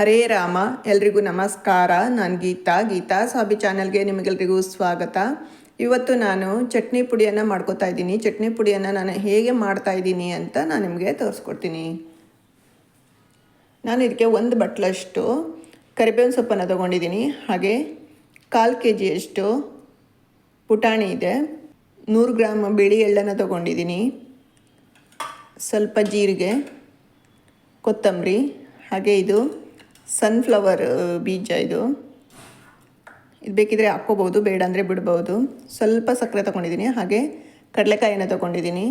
ಹರೇ ರಾಮ, ಎಲ್ರಿಗೂ ನಮಸ್ಕಾರ. ನಾನು ಗೀತಾ. ಗೀತಾ ಸಾಬಿ ಚಾನಲ್ಗೆ ನಿಮಗೆಲ್ರಿಗೂ ಸ್ವಾಗತ. ಇವತ್ತು ನಾನು ಚಟ್ನಿ ಪುಡಿಯನ್ನು ಮಾಡ್ಕೋತಾ ಇದ್ದೀನಿ. ಚಟ್ನಿ ಪುಡಿಯನ್ನು ನಾನು ಹೇಗೆ ಮಾಡ್ತಾ ಇದ್ದೀನಿ ಅಂತ ನಾನು ನಿಮಗೆ ತೋರಿಸ್ಕೊಡ್ತೀನಿ. ನಾನು ಇದಕ್ಕೆ ಒಂದು ಬಟ್ಲಷ್ಟು ಕರಿಬೇವಿನ ಸೊಪ್ಪನ್ನು ತೊಗೊಂಡಿದ್ದೀನಿ. ಹಾಗೆ ಕಾಲು ಕೆ ಜಿಯಷ್ಟು ಪುಟಾಣಿ ಇದೆ. ನೂರು ಗ್ರಾಮ್ ಬಿಳಿ ಎಳ್ಳನ್ನು ತೊಗೊಂಡಿದ್ದೀನಿ. ಸ್ವಲ್ಪ ಜೀರಿಗೆ, ಕೊತ್ತಂಬರಿ, ಹಾಗೆ ಇದು ಸನ್ಫ್ಲವರ್ ಬೀಜ ಇದು. ಇದು ಬೇಕಿದ್ರೆ ಹಾಕ್ಕೋಬೋದು ಬೇಡ ಅಂದರೆ ಬಿಡ್ಬೋದು ಸ್ವಲ್ಪ ಸಕ್ಕರೆ ತೊಗೊಂಡಿದ್ದೀನಿ, ಹಾಗೆ ಕಡಲೆಕಾಯಿನ ತೊಗೊಂಡಿದ್ದೀನಿ.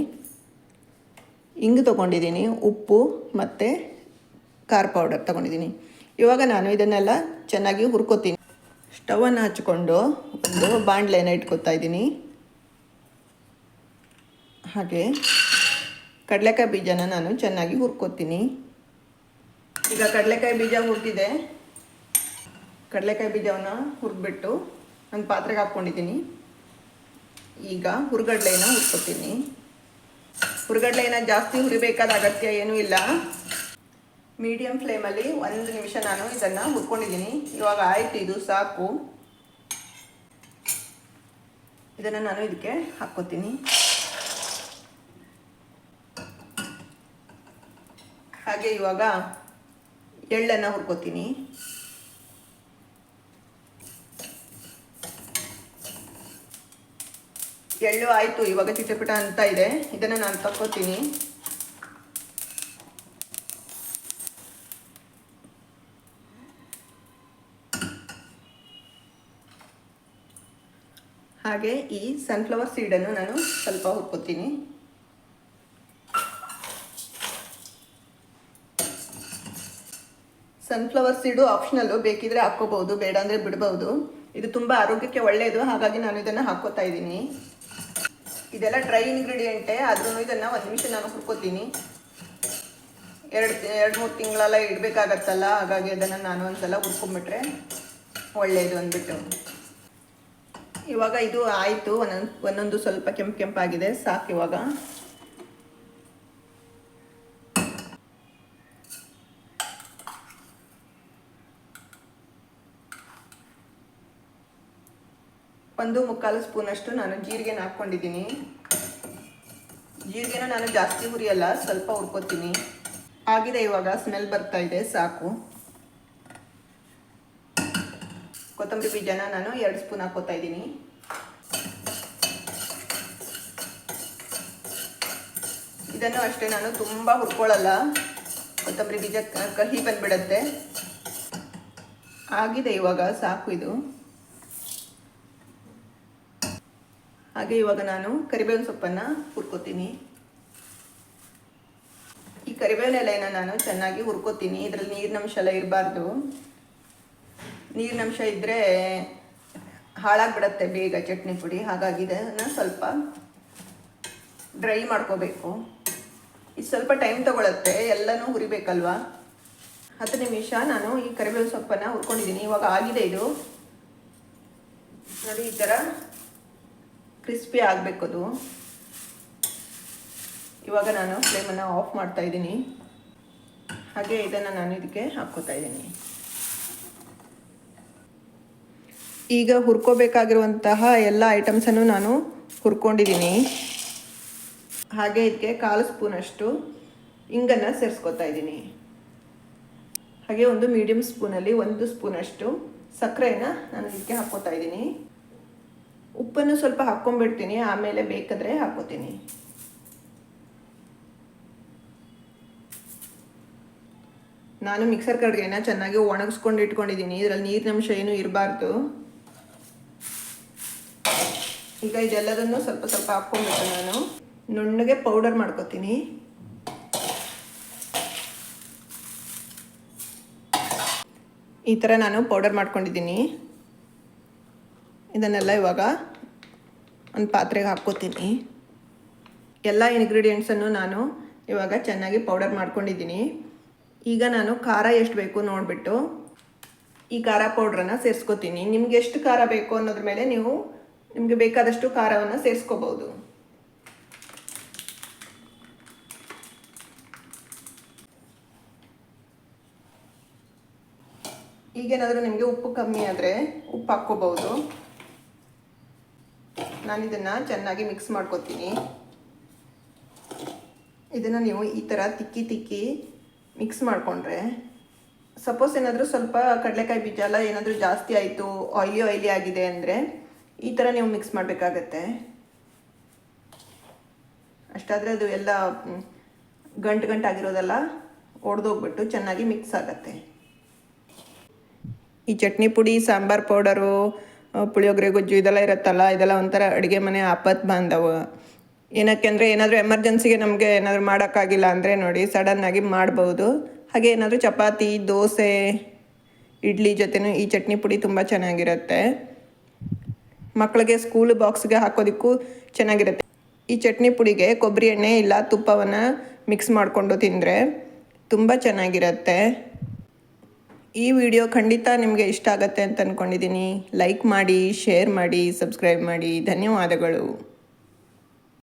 ಇಂಗು ತೊಗೊಂಡಿದ್ದೀನಿ, ಉಪ್ಪು ಮತ್ತು ಖಾರ ಪೌಡರ್ ತೊಗೊಂಡಿದ್ದೀನಿ. ಇವಾಗ ನಾನು ಇದನ್ನೆಲ್ಲ ಚೆನ್ನಾಗಿ ಹುರ್ಕೋತೀನಿ. ಸ್ಟವನ್ನು ಹಚ್ಕೊಂಡು ಒಂದು ಬಾಣಲೆನ ಇಟ್ಕೊತಾ ಇದ್ದೀನಿ. ಹಾಗೆ ಕಡಲೆಕಾಯಿ ಬೀಜನ ನಾನು ಚೆನ್ನಾಗಿ ಹುರ್ಕೋತೀನಿ. ಈಗ ಕಡಲೆಕಾಯಿ ಬೀಜ ಹುರಿದಿದೆ. ಕಡಲೆಕಾಯಿ ಬೀಜವನ್ನು ಹುರಿದ್ಬಿಟ್ಟು ಒಂದು ಪಾತ್ರೆಗೆ ಹಾಕ್ಕೊಂಡಿದ್ದೀನಿ. ಈಗ ಹುರ್ಗಡ್ಲೆನ ಹುರ್ಕೊತೀನಿ. ಹುರ್ಗಡ್ಲೆನ ಜಾಸ್ತಿ ಹುರಿಬೇಕಾದ ಅಗತ್ಯ ಏನೂ ಇಲ್ಲ. ಮೀಡಿಯಂ ಫ್ಲೇಮಲ್ಲಿ ಒಂದು ನಿಮಿಷ ನಾನು ಇದನ್ನು ಹುರ್ಕೊಂಡಿದ್ದೀನಿ. ಇವಾಗ ಆಯಿತು, ಇದು ಸಾಕು. ಇದನ್ನು ನಾನು ಇದಕ್ಕೆ ಹಾಕ್ಕೋತೀನಿ. ಹಾಗೆ ಇವಾಗ ಎಳ್ಳನ್ನು ಹುರ್ಕೋತೀನಿ. ಎಳ್ಳು ಆಯಿತು, ಇವಾಗ ಚಿಟಪಿಟ ಅಂತ ಇದೆ. ಇದನ್ನು ನಾನು ತಕ್ಕೋತೀನಿ. ಹಾಗೆ ಈ ಸನ್ಫ್ಲವರ್ ಸೀಡನ್ನು ನಾನು ಸ್ವಲ್ಪ ಹುರ್ಕೋತೀನಿ. ಸನ್ಫ್ಲವರ್ ಸೀಡು ಆಪ್ಷನಲ್ಲು ಬೇಕಿದ್ರೆ ಹಾಕ್ಕೋಬಹುದು ಬೇಡ ಅಂದರೆ ಬಿಡಬಹುದು. ಇದು ತುಂಬ ಆರೋಗ್ಯಕ್ಕೆ ಒಳ್ಳೆಯದು ಹಾಗಾಗಿ ನಾನು ಇದನ್ನು ಹಾಕ್ಕೋತಾ ಇದ್ದೀನಿ. ಇದೆಲ್ಲ ಡ್ರೈ ಇಂಗ್ರೀಡಿಯೆಂಟೇ ಆದ್ರೂ ಇದನ್ನು ಒಂದು ನಿಮಿಷ ನಾನು ಹುರ್ಕೋತೀನಿ. ಎರಡು ಎರಡು, ಮೂರು ತಿಂಗಳೆಲ್ಲ ಇಡಬೇಕಾಗತ್ತಲ್ಲ, ಹಾಗಾಗಿ ಅದನ್ನು ನಾನು ಒಂದ್ಸಲ ಹುರ್ಕೊಂಬಿಟ್ರೆ ಒಳ್ಳೆಯದು ಅಂದ್ಬಿಟ್ಟು. ಇವಾಗ ಇದು ಆಯಿತು, ಒಂದೊಂದು ಒಂದೊಂದು ಸ್ವಲ್ಪ ಕೆಂಪು ಕೆಂಪಾಗಿದೆ, ಸಾಕು ಇವಾಗ. ಒಂದು ಮುಕ್ಕಾಲು ಸ್ಪೂನಷ್ಟು ನಾನು ಜೀರಿಗೆನ ಹಾಕ್ಕೊಂಡಿದ್ದೀನಿ. ಜೀರಿಗೆನ ನಾನು ಜಾಸ್ತಿ ಹುರಿಯಲ್ಲ, ಸ್ವಲ್ಪ ಹುರ್ಕೋತೀನಿ. ಆಗಿದೆ ಇವಾಗ ಸ್ಮೆಲ್ ಬರ್ತಾ ಇದೆ, ಸಾಕು. ಕೊತ್ತಂಬರಿ ಬೀಜನ ನಾನು ಎರಡು ಸ್ಪೂನ್ ಹಾಕೋತಾ ಇದ್ದೀನಿ. ಇದನ್ನು ಅಷ್ಟೇ ನಾನು ತುಂಬ ಹುರ್ಕೊಳ್ಳಲ್ಲ ಕೊತ್ತಂಬರಿ ಬೀಜ ಕಹಿ ಬಂದ್ಬಿಡತ್ತೆ. ಆಗಿದೆ ಇವಾಗ, ಸಾಕು ಇದು. ಹಾಗೆ ಇವಾಗ ನಾನು ಕರಿಬೇವಿನ ಸೊಪ್ಪನ್ನು ಹುರ್ಕೋತೀನಿ. ಈ ಕರಿಬೇವಿನ ಎಲೆಯನ್ನು ನಾನು ಚೆನ್ನಾಗಿ ಹುರ್ಕೋತೀನಿ. ಇದರಲ್ಲಿ ನೀರಿನಂಶ ಎಲ್ಲ ಇರಬಾರ್ದು. ನೀರಿನಂಶ ಇದ್ದರೆ ಹಾಳಾಗ್ಬಿಡತ್ತೆ ಬೇಗ ಚಟ್ನಿ ಪುಡಿ. ಹಾಗಾಗಿ ಇದನ್ನು ಸ್ವಲ್ಪ ಡ್ರೈ ಮಾಡ್ಕೋಬೇಕು. ಇದು ಸ್ವಲ್ಪ ಟೈಮ್ ತೊಗೊಳತ್ತೆ, ಎಲ್ಲನೂ ಹುರಿಬೇಕಲ್ವಾ? ಹತ್ತು ನಿಮಿಷ ನಾನು ಈ ಕರಿಬೇವಿನ ಸೊಪ್ಪನ್ನು ಹುರ್ಕೊಂಡಿದ್ದೀನಿ. ಇವಾಗ ಆಗಿದೆ ಇದು. ನೋಡಿ, ಈ ಥರ ಕ್ರಿಸ್ಪಿ ಆಗಬೇಕು ಅದು. ಇವಾಗ ನಾನು ಫ್ಲೇಮನ್ನು ಆಫ್ ಮಾಡ್ತಾ ಇದ್ದೀನಿ. ಹಾಗೆ ಇದನ್ನು ನಾನು ಇದಕ್ಕೆ ಹಾಕ್ಕೋತಾ ಇದ್ದೀನಿ. ಈಗ ಹುರ್ಕೋಬೇಕಾಗಿರುವಂತಹ ಎಲ್ಲ ಐಟಮ್ಸನ್ನು ನಾನು ಹುರ್ಕೊಂಡಿದ್ದೀನಿ. ಹಾಗೆ ಇದಕ್ಕೆ ಕಾಲು ಸ್ಪೂನಷ್ಟು ಇಂಗನ್ನು ಸೇರಿಸ್ಕೊತಾ ಇದ್ದೀನಿ. ಹಾಗೆ ಒಂದು ಮೀಡಿಯಮ್ ಸ್ಪೂನಲ್ಲಿ ಒಂದು ಸ್ಪೂನಷ್ಟು ಸಕ್ಕರೆಯನ್ನು ನಾನು ಇದಕ್ಕೆ ಹಾಕ್ಕೋತಾ ಇದ್ದೀನಿ. ಉಪ್ಪನ್ನು ಸ್ವಲ್ಪ ಹಾಕ್ಕೊಂಡ್ಬಿಡ್ತೀನಿ, ಆಮೇಲೆ ಬೇಕಾದರೆ ಹಾಕೋತೀನಿ ನಾನು ಮಿಕ್ಸರ್ ಕಡ್ಗೆನ ಚೆನ್ನಾಗಿ ಒಣಗಿಸ್ಕೊಂಡು ಇಟ್ಕೊಂಡಿದ್ದೀನಿ, ಇದರಲ್ಲಿ ನೀರಿನಂಶ ಏನೂ ಇರಬಾರ್ದು. ಈಗ ಇದೆಲ್ಲದನ್ನು ಸ್ವಲ್ಪ ಸ್ವಲ್ಪ ಹಾಕ್ಕೊಂಡ್ಬಿಟ್ಟು ನಾನು ನುಣ್ಣಗೆ ಪೌಡರ್ ಮಾಡ್ಕೋತೀನಿ. ಈ ಥರ ನಾನು ಪೌಡರ್ ಮಾಡ್ಕೊಂಡಿದ್ದೀನಿ. ಇದನ್ನೆಲ್ಲ ಇವಾಗ ಒಂದು ಪಾತ್ರೆಗೆ ಹಾಕ್ಕೋತೀನಿ. ಎಲ್ಲ ಇನ್ಗ್ರೀಡಿಯೆಂಟ್ಸನ್ನು ನಾನು ಇವಾಗ ಚೆನ್ನಾಗಿ ಪೌಡರ್ ಮಾಡ್ಕೊಂಡಿದ್ದೀನಿ. ಈಗ ನಾನು ಖಾರ ಎಷ್ಟು ಬೇಕು ನೋಡಿಬಿಟ್ಟು ಈ ಖಾರ ಪೌಡ್ರನ್ನು ಸೇರಿಸ್ಕೋತೀನಿ. ನಿಮ್ಗೆ ಎಷ್ಟು ಖಾರ ಬೇಕು ಅನ್ನೋದ್ರ ಮೇಲೆ ನೀವು ನಿಮಗೆ ಬೇಕಾದಷ್ಟು ಖಾರವನ್ನು ಸೇರಿಸ್ಕೋಬೋದು ಈಗೇನಾದರೂ ನಿಮಗೆ ಉಪ್ಪು ಕಮ್ಮಿ ಆದರೆ ಉಪ್ಪು ಹಾಕ್ಕೋಬಹುದು. ನಾನು ಇದನ್ನು ಚೆನ್ನಾಗಿ ಮಿಕ್ಸ್ ಮಾಡ್ಕೊತೀನಿ. ಇದನ್ನು ನೀವು ಈ ಥರ ತಿಕ್ಕಿ ತಿಕ್ಕಿ ಮಿಕ್ಸ್ ಮಾಡಿಕೊಂಡ್ರೆ ಸಪೋಸ್ ಏನಾದರೂ ಸ್ವಲ್ಪ ಕಡಲೆಕಾಯಿ ಬೀಜ ಎಲ್ಲ ಏನಾದರೂ ಜಾಸ್ತಿ ಆಯಿತು ಆಯ್ಲಿ ಆಯ್ಲಿ ಆಗಿದೆ ಅಂದರೆ ಈ ಥರ ನೀವು ಮಿಕ್ಸ್ ಮಾಡಬೇಕಾಗತ್ತೆ. ಅಷ್ಟಾದರೆ ಅದು ಎಲ್ಲ ಗಂಟು ಗಂಟು ಗಂಟಾಗಿರೋದೆಲ್ಲ ಒಡೆದೋಗ್ಬಿಟ್ಟು ಚೆನ್ನಾಗಿ ಮಿಕ್ಸ್ ಆಗುತ್ತೆ. ಈ ಚಟ್ನಿ ಪುಡಿ, ಸಾಂಬಾರ್ ಪೌಡರು ಪುಳಿಯೋಗರೆ, ಗೊಜ್ಜು ಇದೆಲ್ಲ ಇರುತ್ತಲ್ಲ, ಇದೆಲ್ಲ ಒಂಥರ ಅಡುಗೆ ಮನೆ ಆಪತ್ ಬಾಂಧವ ಏನಕ್ಕೆ ಅಂದರೆ ಏನಾದರೂ ಎಮರ್ಜೆನ್ಸಿಗೆ ನಮಗೆ ಏನಾದರೂ ಮಾಡೋಕ್ಕಾಗಿಲ್ಲ ಅಂದರೆ ನೋಡಿ ಸಡನ್ನಾಗಿ ಮಾಡ್ಬೋದು. ಹಾಗೆ ಏನಾದರೂ ಚಪಾತಿ, ದೋಸೆ, ಇಡ್ಲಿ ಜೊತೆನೂ ಈ ಚಟ್ನಿ ಪುಡಿ ತುಂಬ ಚೆನ್ನಾಗಿರುತ್ತೆ. ಮಕ್ಕಳಿಗೆ ಸ್ಕೂಲ್ ಬಾಕ್ಸ್ಗೆ ಹಾಕೋದಕ್ಕೂ ಚೆನ್ನಾಗಿರುತ್ತೆ. ಈ ಚಟ್ನಿ ಪುಡಿಗೆ ಕೊಬ್ಬರಿ ಎಣ್ಣೆ ಇಲ್ಲ ತುಪ್ಪವನ್ನು ಮಿಕ್ಸ್ ಮಾಡಿಕೊಂಡು ತಿಂದರೆ ತುಂಬ ಚೆನ್ನಾಗಿರುತ್ತೆ. ಈ ವಿಡಿಯೋ ಖಂಡಿತ ನಿಮಗೆ ಇಷ್ಟ ಆಗುತ್ತೆ ಅಂತ ಅಂದ್ಕೊಂಡಿದ್ದೀನಿ ಲೈಕ್ ಮಾಡಿ ಶೇರ್ ಮಾಡಿ ಸಬ್ಸ್ಕ್ರೈಬ್ ಮಾಡಿ. ಧನ್ಯವಾದಗಳು.